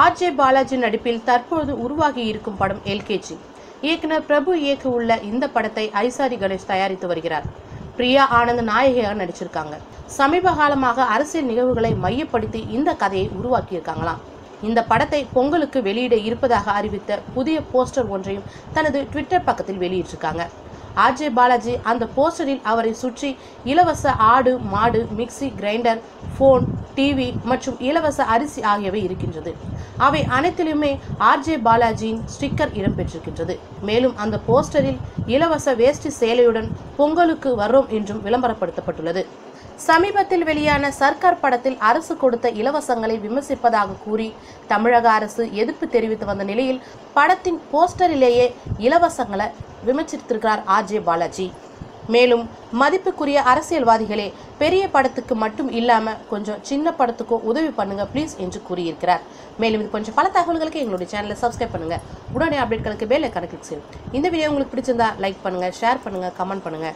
RJ Balaji நடிப்பில் தற்போது உருவாகி இருக்கும் படம் எல்கேஜி. இயக்குனர் பிரபு இயக்க உள்ள இந்த படத்தை ஐசாரி கணேஷ் தயாரித்து வருகிறார். பிரியா ஆனந்த் நாயகியாக நடிச்சிருக்காங்க. சமீப காலமாக அரசியல் நிகழ்வுகளை மையப்படுத்தி இந்த கதையை உருவாக்கியிருக்காங்களாம். இந்த படத்தை பொங்கலுக்கு வெளியிட இருப்பதாக அறிவித்த புதிய போஸ்டர் ஒன்றையும் தனது ட்விட்டர் பக்கத்தில் வெளியிட்டிருக்காங்க. ஆர்ஜே பாலாஜி அந்த போஸ்டரில் அவரை சுற்றி இலவச ஆடு மாடு மிக்ஸி கிரைண்டர் ஃபோன் டிவி மற்றும் இலவச அரிசி ஆகியவை இருக்கின்றது. அவை அனைத்திலுமே ஆர்ஜே பாலாஜியின் ஸ்டிக்கர் இடம்பெற்றிருக்கின்றது. மேலும் அந்த போஸ்டரில் இலவச வேஷ்டி சேலையுடன் பொங்கலுக்கு வரும் என்றும் விளம்பரப்படுத்தப்பட்டுள்ளது. சமீபத்தில் வெளியான சர்க்கார் படத்தில் அரசு கொடுத்த இலவசங்களை விமர்சிப்பதாக கூறி தமிழக அரசு எதிர்ப்பு தெரிவித்து வந்த நிலையில் படத்தின் போஸ்டரிலேயே இலவசங்களை விமர்சித்திருக்கிறார் ஆர்ஜே பாலாஜி. மேலும் மதிப்புக்குரிய அரசியல்வாதிகளே பெரிய படத்துக்கு மட்டும் இல்லாம கொஞ்சம் சின்ன படத்துக்கும் உதவி பண்ணுங்க ப்ளீஸ் என்று கூறியிருக்கிறார். மேலும் இது கொஞ்சம் பல தகவல்களுக்கு எங்களுடைய சேனலை சப்ஸ்கிரைப் பண்ணுங்க. உடனே அப்டேட்களுக்கு பெல் கணக்கு செய்யும் இந்த வீடியோ உங்களுக்கு பிடிச்சிருந்தா லைக் பண்ணுங்க ஷேர் பண்ணுங்க கமெண்ட் பண்ணுங்க.